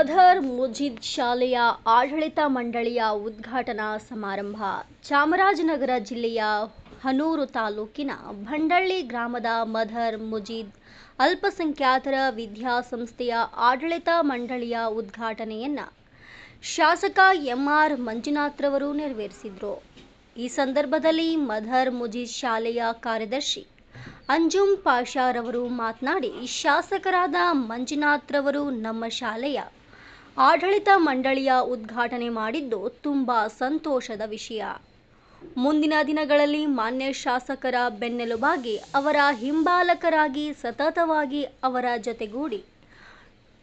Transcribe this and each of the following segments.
Mother ಮುಜಿದ್ ಶಾಲೆಯ ಆಡಳಿತ ಮಂಡಳಿಯ ಉದ್ಘಾಟನಾ ಸಮಾರಂಭ. ಚಾಮರಾಜನಗರ ಜಿಲ್ಲೆಯ ಹನೂರು ತಾಲೂಕಿನ ಭಂಡಳ್ಳಿ ಗ್ರಾಮದ ಮಧರ್ ಮುಜೀದ್ ಅಲ್ಪಸಂಖ್ಯಾತರ ವಿದ್ಯಾಸಂಸ್ಥೆಯ ಆಡಳಿತ ಮಂಡಳಿಯ ಉದ್ಘಾಟನೆಯನ್ನ ಶಾಸಕ ಎಂಆರ್ ಮಂಜುನಾಥ್ರವರು ನೆರವೇರಿಸಿದರು. ಈ ಸಂದರ್ಭದಲ್ಲಿ ಮಧರ್ ಮುಜೀದ್ ಶಾಲೆಯ ಕಾರ್ಯದರ್ಶಿ ಅಂಜುಮ್ ಪಾಷಾರವರು ಮಾತನಾಡಿ, ಶಾಸಕರಾದ ಮಂಜುನಾಥ್ರವರು ನಮ್ಮ ಶಾಲೆಯ ಆಡಳಿತ ಮಂಡಳಿಯ ಉದ್ಘಾಟನೆ ಮಾಡಿದ್ದು ತುಂಬ ಸಂತೋಷದ ವಿಷಯ. ಮುಂದಿನ ದಿನಗಳಲ್ಲಿ ಮಾನ್ಯ ಶಾಸಕರ ಬೆನ್ನೆಲುಬಾಗಿ ಅವರ ಹಿಂಬಾಲಕರಾಗಿ ಸತತವಾಗಿ ಅವರ ಜೊತೆಗೂಡಿ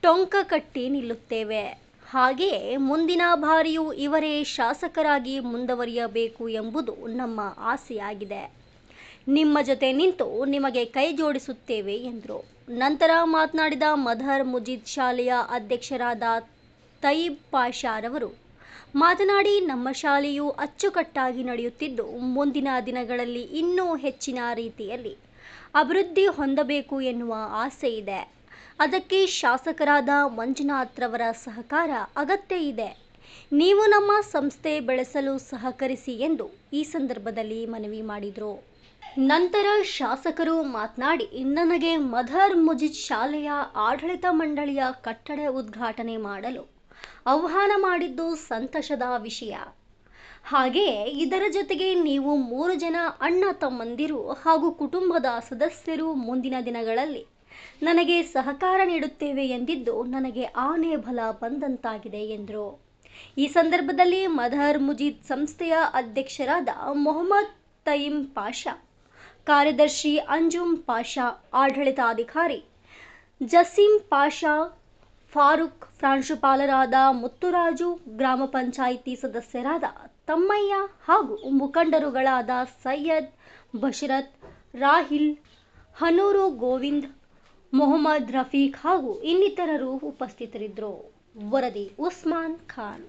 ಟೊಂಕ ಕಟ್ಟಿ ನಿಲ್ಲುತ್ತೇವೆ. ಹಾಗೆಯೇ ಮುಂದಿನ ಬಾರಿಯೂ ಇವರೇ ಶಾಸಕರಾಗಿ ಮುಂದುವರಿಯಬೇಕು ಎಂಬುದು ನಮ್ಮ ಆಸೆಯಾಗಿದೆ. ನಿಮ್ಮ ಜೊತೆ ನಿಂತು ನಿಮಗೆ ಕೈ ಜೋಡಿಸುತ್ತೇವೆ ಎಂದರು. ನಂತರ ಮಾತನಾಡಿದ ಮಧರ್ ಮುಜೀದ್ ಶಾಲೆಯ ಅಧ್ಯಕ್ಷರಾದ ತಯೀಬ್ ಪಾಷಾರವರು. ಮಾತನಾಡಿ, ನಮ್ಮ ಶಾಲೆಯು ಅಚ್ಚುಕಟ್ಟಾಗಿ ನಡೆಯುತ್ತಿದ್ದು, ಮುಂದಿನ ದಿನಗಳಲ್ಲಿ ಇನ್ನೂ ಹೆಚ್ಚಿನ ರೀತಿಯಲ್ಲಿ ಅಭಿವೃದ್ಧಿ ಹೊಂದಬೇಕು ಎನ್ನುವ ಆಸೆ ಇದೆ. ಅದಕ್ಕೆ ಶಾಸಕರಾದ ಮಂಜುನಾಥ್ರವರ ಸಹಕಾರ ಅಗತ್ಯ ಇದೆ. ನೀವು ನಮ್ಮ ಸಂಸ್ಥೆ ಬೆಳೆಸಲು ಸಹಕರಿಸಿ ಎಂದು ಈ ಸಂದರ್ಭದಲ್ಲಿ ಮನವಿ ಮಾಡಿದರು. ನಂತರ ಶಾಸಕರು ಮಾತನಾಡಿ, ನನಗೆ ಮದರ್ ಮುಜಿದ್ ಶಾಲೆಯ ಆಡಳಿತ ಮಂಡಳಿಯ ಕಟ್ಟಡ ಉದ್ಘಾಟನೆ ಮಾಡಲು ಆಹ್ವಾನ ಮಾಡಿದ್ದು ಸಂತಸದ ವಿಷಯ. ಹಾಗೆಯೇ ಇದರ ಜೊತೆಗೆ ನೀವು ಮೂರು ಜನ ಅಣ್ಣ ತಮ್ಮಂದಿರು ಹಾಗೂ ಕುಟುಂಬದ ಸದಸ್ಯರು ಮುಂದಿನ ದಿನಗಳಲ್ಲಿ ನನಗೆ ಸಹಕಾರ ನೀಡುತ್ತೇವೆ ಎಂದಿದ್ದು ನನಗೆ ಆನೆ ಬಲ ಬಂದಂತಾಗಿದೆ ಎಂದರು. ಈ ಸಂದರ್ಭದಲ್ಲಿ ಮದರ್ ಮುಜೀದ್ ಸಂಸ್ಥೆಯ ಅಧ್ಯಕ್ಷರಾದ ಮೊಹಮ್ಮದ್ ತಯೀಮ್ ಪಾಷಾ, ಕಾರ್ಯದರ್ಶಿ ಅಂಜುಮ್ ಪಾಷಾ, ಆಡಳಿತಾಧಿಕಾರಿ ಜಸೀಂ ಪಾಷಾ ಫಾರೂಕ್ ಪ್ರಾಂಶುಪಾಲರಾದ ಮುತ್ತುರಾಜು ಗ್ರಾಮ ಪಂಚಾಯಿತಿ ಸದಸ್ಯರಾದ ತಮ್ಮಯ್ಯ ಹಾಗೂ ಮುಖಂಡರುಗಳಾದ ಸೈಯದ್ ಬಶರತ್, ರಾಹಿಲ್, ಹನೂರು ಗೋವಿಂದ್, ಮೊಹಮ್ಮದ್ ರಫೀಕ್ ಹಾಗೂ ಇನ್ನಿತರರು ಉಪಸ್ಥಿತರಿದ್ದರು. ವರದಿ ಉಸ್ಮಾನ್ ಖಾನ್.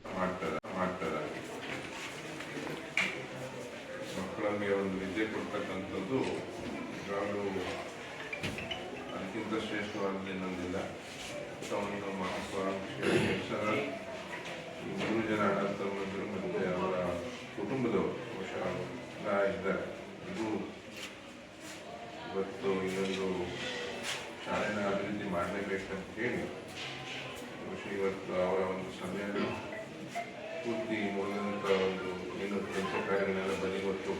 ಒಂದು ಮಹತ್ವಾಕಾಂಕ್ಷೆಯ ಕೆಲಸ ಈ ಮೂರು ಜನ ತಮ್ಮಂದಿರು ಮತ್ತು ಅವರ ಕುಟುಂಬದವರು ಬಹುಶಃ ಇದ್ದಾರೆ ಇದು ಇವತ್ತು ಇನ್ನೊಂದು ಶಾಲೆನ ಅಭಿವೃದ್ಧಿ ಮಾಡಲೇಬೇಕಂತ ಹೇಳಿ ಬಹುಶಃ ಇವತ್ತು ಅವರ ಒಂದು ಸಮಯ ಪೂರ್ತಿ ಮುಗಿದಂಥ ಒಂದು ಏನು ಕೆಲಸ ಕಾರ್ಯಗಳನ್ನೆಲ್ಲ ಬದಿಗೊತ್ತು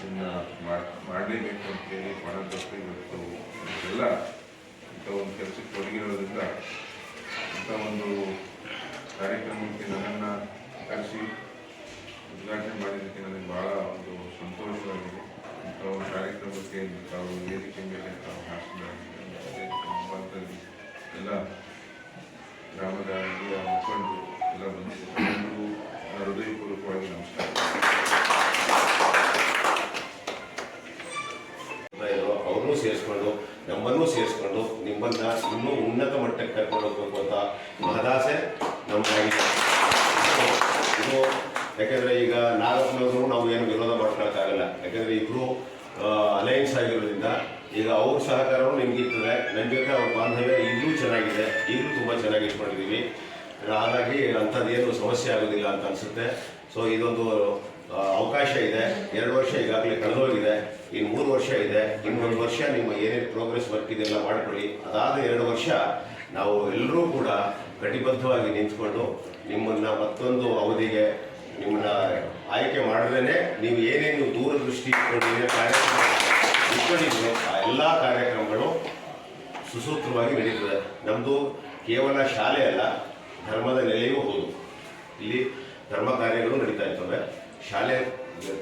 ಇನ್ನು ಮಾಡಲೇಬೇಕು ಅಂತೇಳಿ ಪಣ ಇವತ್ತು ಎಲ್ಲ ಇಂಥ ಒಂದು ಕೆಲಸಕ್ಕೆ ತೊಡಗಿರೋದ್ರಿಂದ ಇಂಥ ಒಂದು ಕಾರ್ಯಕ್ರಮಕ್ಕೆ ನನ್ನನ್ನು ಕರೆಸಿ ಉದ್ಘಾಟನೆ ಮಾಡಿದ್ದಕ್ಕೆ ನನಗೆ ಭಾಳ ಒಂದು ಸಂತೋಷವಾಗಿದೆ ಇಂಥ ಒಂದು ಕಾರ್ಯಕ್ರಮಕ್ಕೆ ತಾವು ವೇದಿಕೆ ಮೇಲೆ ತಾವು ಹಾಸನದಲ್ಲಿ ಎಲ್ಲ ಗ್ರಾಮದ ಮುಖಂಡರು ಎಲ್ಲ ಎಲ್ಲರಿಗೂ ಹೃದಯಪೂರ್ವಕವಾಗಿ ನಮಸ್ಕಾರ ಅವ್ರನ್ನೂ ಸೇರಿಸ್ಕೊಂಡು, ನಮ್ಮನ್ನೂ ಸೇರಿಸ್ಕೊಂಡು, ನಿಮ್ಮನ್ನ ಇನ್ನೂ ಉನ್ನತ ಮಟ್ಟಕ್ಕೆ ಕರ್ಕೊಂಡು ಹೋಗ್ಬೇಕು ಅಂತ ಮಹದಾಸೆ ನಮ್ಮದಾಗಿದೆ ಇದು ಯಾಕೆಂದ್ರೆ ಈಗ ನಾಲ್ಕು ನಾವು ಏನು ವಿರೋಧ ಮಾಡ್ಕೊಳಕ್ಕಾಗಲ್ಲ. ಯಾಕೆಂದ್ರೆ ಇಬ್ರು ಅಲಯನ್ಸ್ ಆಗಿರೋದ್ರಿಂದ ಈಗ ಅವ್ರ ಸಹಕಾರವೂ ನಿಮ್ಗೆ ಇರ್ತದೆ. ನನ್ನ ಜೊತೆ ಅವ್ರ ಬಾಂಧವ್ಯ ಈಗಲೂ ಚೆನ್ನಾಗಿದೆ. ಈಗಲೂ ತುಂಬ ಚೆನ್ನಾಗಿ ಇಟ್ಕೊಂಡಿದ್ದೀವಿ ಹಾಗಾಗಿ ಅಂಥದ್ದೇನು ಸಮಸ್ಯೆ ಆಗೋದಿಲ್ಲ ಅಂತ ಅನಿಸುತ್ತೆ. ಸೊ ಇದೊಂದು ಅವಕಾಶ ಇದೆ. ಎರಡು ವರ್ಷ ಈಗಾಗಲೇ ಕಳೆದೋಗಿದೆ. ಇನ್ನು ಮೂರು ವರ್ಷ ಇದೆ. ಇನ್ನೊಂದು ವರ್ಷ ನಿಮ್ಮ ಏನೇನು ಪ್ರೋಗ್ರೆಸ್ ವರ್ಕ್ ಇದೆಲ್ಲ ಮಾಡಿಕೊಳ್ಳಿ. ಅದಾದ ಎರಡು ವರ್ಷ ನಾವು ಎಲ್ಲರೂ ಕೂಡ ಕಟಿಬದ್ಧವಾಗಿ ನಿಂತ್ಕೊಂಡು ನಿಮ್ಮನ್ನ ಮತ್ತೊಂದು ಅವಧಿಗೆ ನಿಮ್ಮನ್ನ ಆಯ್ಕೆ ಮಾಡಿದ್ರೇ ನೀವು ಏನೇನು ದೂರದೃಷ್ಟಿ ಇಟ್ಕೊಂಡು ಕಾರ್ಯಕ್ರಮ ಇಟ್ಕೊಂಡಿದ್ರು ಆ ಎಲ್ಲ ಕಾರ್ಯಕ್ರಮಗಳು ಸುಸೂತ್ರವಾಗಿ ನಡೀತದೆ. ನಮ್ಮದು ಕೇವಲ ಶಾಲೆ ಅಲ್ಲ, ಧರ್ಮದ ನೆಲೆಯೂ ಹೌದು. ಇಲ್ಲಿ ಧರ್ಮ ಕಾರ್ಯಗಳು ನಡೀತಾ ಇರ್ತವೆ. ಶಾಲೆ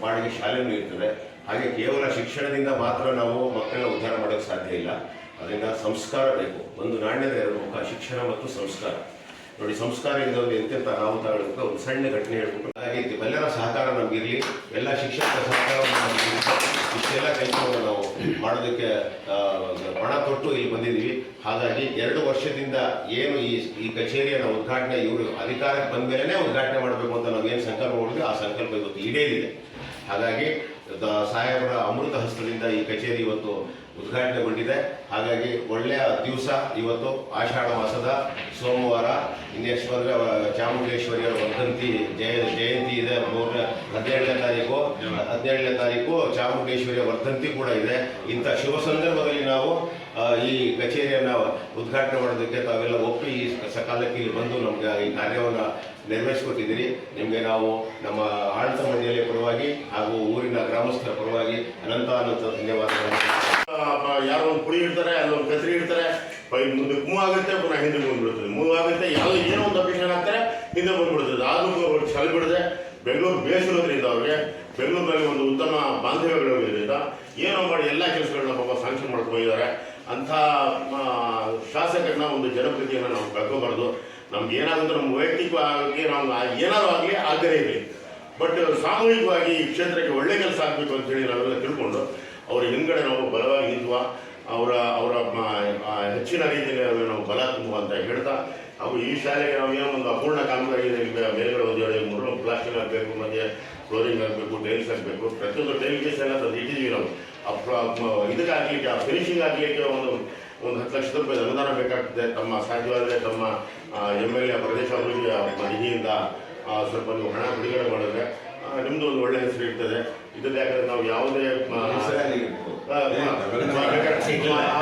ಪಾಡಿಗೆ ಶಾಲೆಯೂ ಇರ್ತದೆ. ಹಾಗೆ ಕೇವಲ ಶಿಕ್ಷಣದಿಂದ ಮಾತ್ರ ನಾವು ಮಕ್ಕಳನ್ನ ಉದ್ಧಾರ ಮಾಡೋಕ್ಕೆ ಸಾಧ್ಯ ಇಲ್ಲ. ಅದರಿಂದ ಸಂಸ್ಕಾರ ಬೇಕು. ಒಂದು ನಾಣ್ಯದ ಎರಡು ಮುಖ, ಶಿಕ್ಷಣ ಮತ್ತು ಸಂಸ್ಕಾರ. ನೋಡಿ, ಸಂಸ್ಕಾರ ಇದ್ದವರು ಎಂತೆಂಥ ಅನಾಹುತಗಳಿಗೆ ಒಂದು ಸಣ್ಣ ಘಟನೆ ಹೇಳ್ಬಿಟ್ಟು ಹಾಗಾಗಿ ಇದೆಲ್ಲರ ಸಹಕಾರ ನಮಗಿರಲಿ, ಎಲ್ಲ ಶಿಕ್ಷಕರ ಸಹಕಾರ. ಇಷ್ಟೆಲ್ಲ ಕೆಲಸವನ್ನು ನಾವು ಮಾಡೋದಕ್ಕೆ ಪಣ ತೊಟ್ಟು ಇಲ್ಲಿ ಬಂದಿದ್ದೀವಿ ಹಾಗಾಗಿ ಎರಡು ವರ್ಷದಿಂದ ಏನು ಈ ಈ ಕಚೇರಿಯನ್ನು ಉದ್ಘಾಟನೆ, ಇವರು ಅಧಿಕಾರಕ್ಕೆ ಬಂದ ಮೇಲೇ ಉದ್ಘಾಟನೆ ಮಾಡಬೇಕು ಅಂತ ನಾವು ಏನು ಸಂಕಲ್ಪ ಮಾಡಿದ್ವಿ, ಆ ಸಂಕಲ್ಪ ಇವತ್ತು ಈಡೇರಿದೆ ಹಾಗಾಗಿ ಸಾಹೇಬರ ಅಮೃತ ಹಸ್ತದಿಂದ ಈ ಕಚೇರಿ ಇವತ್ತು ಉದ್ಘಾಟನೆಗೊಂಡಿದೆ. ಹಾಗಾಗಿ ಒಳ್ಳೆಯ ದಿವಸ ಇವತ್ತು ಆಷಾಢ ಮಾಸದ ಸೋಮವಾರ. ಇನ್ನೇಶ್ವರ ಚಾಮುಂಡೇಶ್ವರಿಯ ವರ್ಧಂತಿ ಜಯ ಜಯಂತಿ ಇದೆ. ಮೂರನೇ ಹದಿನೇಳನೇ ತಾರೀಕು ಹದಿನೇಳನೇ ತಾರೀಕು ಚಾಮುಂಡೇಶ್ವರಿಯ ವರ್ಧಂತಿ ಕೂಡ ಇದೆ. ಇಂಥ ಶುಭ ಸಂದರ್ಭದಲ್ಲಿ ನಾವು ಈ ಕಚೇರಿಯನ್ನು ಉದ್ಘಾಟನೆ ಮಾಡೋದಕ್ಕೆ ತಾವೆಲ್ಲ ಒಪ್ಪಿ ಈ ಸಕಾಲಕ್ಕೆ ಇಲ್ಲಿ ಬಂದು ನಮಗೆ ಈ ಕಾರ್ಯವನ್ನು ನೆರವೇರಿಸಿಕೊಟ್ಟಿದ್ದೀರಿ. ನಿಮಗೆ ನಾವು ನಮ್ಮ ಆಡಳಿತ ಮಂಡಳಿಯ ಪರವಾಗಿ ಹಾಗೂ ಊರಿನ ಗ್ರಾಮಸ್ಥರ ಪರವಾಗಿ ಅನಂತ ಅನಂತ ಧನ್ಯವಾದಗಳು ಯಾರೋ ಒಂದು ಪುಡಿ ಇಡ್ತಾರೆ ಅಲ್ಲೊಂದು ಕತ್ರಿ ಇಡ್ತಾರೆ ಮುಂದೆ ಮೂವ್ ಆಗುತ್ತೆ ಪುನಃ ಹಿಂದೆ ಮುಂದೆ ಮೂವ್ ಆಗುತ್ತೆ ಯಾವ ಏನೋ ಒಂದು ಬೇಸಿರೋದ್ರಿಂದ ಅವ್ರಿಗೆ ಬೆಂಗಳೂರಿನಲ್ಲಿ ಒಂದು ಉತ್ತಮ ಬಾಂಧವ್ಯಗಳಿರೋದ್ರಿಂದ ಏನೋ ಮಾಡಿ ಎಲ್ಲ ಕೆಲಸಗಳನ್ನ ಪಾಪ ಸ್ಯಾಂಕ್ಷನ್ ಮಾಡ್ಕೊಂಡಿದ್ದಾರೆ ಅಂಥ ಶಾಸಕರನ್ನ ಒಂದು ಜನಪ್ರತಿಯನ್ನು ನಾವು ಕಳ್ಕೋಬಾರ್ದು ನಮ್ಗೆ ಏನಾಗುತ್ತೆ ನಮ್ಮ ವೈಯಕ್ತಿಕವಾಗಿ ನಾವು ಏನಾದರೂ ಆಗಲಿ ಆಗದೇ ಇರಲಿ. ಬಟ್ ಸಾಮೂಹಿಕವಾಗಿ ಈ ಕ್ಷೇತ್ರಕ್ಕೆ ಒಳ್ಳೆ ಕೆಲಸ ಆಗಬೇಕು ಅಂತೇಳಿ ನಾವೆಲ್ಲ ತಿಳ್ಕೊಂಡು, ಅವ್ರ ಹಿಂದ್ಗಡೆ ನಾವು ಬಲವಾಗಿ ನಿಂತುವ. ಅವರ ಅವರ ಹೆಚ್ಚಿನ ರೀತಿಯಲ್ಲಿ ನಾವು ಬಲ ತುಂಬುವಂತ ಹೇಳ್ತಾ, ಅವು ಈ ಶಾಲೆಗೆ ನಾವು ಏನೋ ಒಂದು ಅಪೂರ್ಣ ಕಾಮಗಾರಿ ಮೇಲ್ಗಡೆ ಒಂದು ಎರಡು ಮೂರು ಪ್ಲಾಸ್ಟಿಕ್ ಆಗಬೇಕು ಮತ್ತೆ ಫ್ಲೋರಿಂಗ್ ಆಗಬೇಕು ಟೈಲ್ಸ್ ಆಗಬೇಕು ಪ್ರತಿಯೊಂದು ಟೈಲ್ ಅದು ಇಟ್ಟಿದ್ದೀವಿ ನಾವು. ಇದಕ್ಕೆ ಆಗಲಿಕ್ಕೆ ಆ ಫಿನಿಶಿಂಗ್ ಆಗಲಿಕ್ಕೆ ಒಂದು ಒಂದು ಹತ್ತು ಲಕ್ಷ ರೂಪಾಯಿ ಅನುದಾನ ಬೇಕಾಗ್ತದೆ. ತಮ್ಮ ಸಾಧ್ಯವಾದರೆ ತಮ್ಮ ಎಂ ಎಲ್ ಎ ಪ್ರದೇಶ ಅಭಿವೃದ್ಧಿ ನಿಧಿಯಿಂದ ಸ್ವಲ್ಪ ನೀವು ಹಣ ಬಿಡುಗಡೆ ಮಾಡಿದ್ರೆ ನಿಮ್ಮದು ಒಂದು ಒಳ್ಳೆ ಹೆಸರು ಇರ್ತದೆ. ಇದರಲ್ಲಿ ಯಾಕಂದ್ರೆ ನಾವು ಯಾವುದೇ ಆ, ಆ,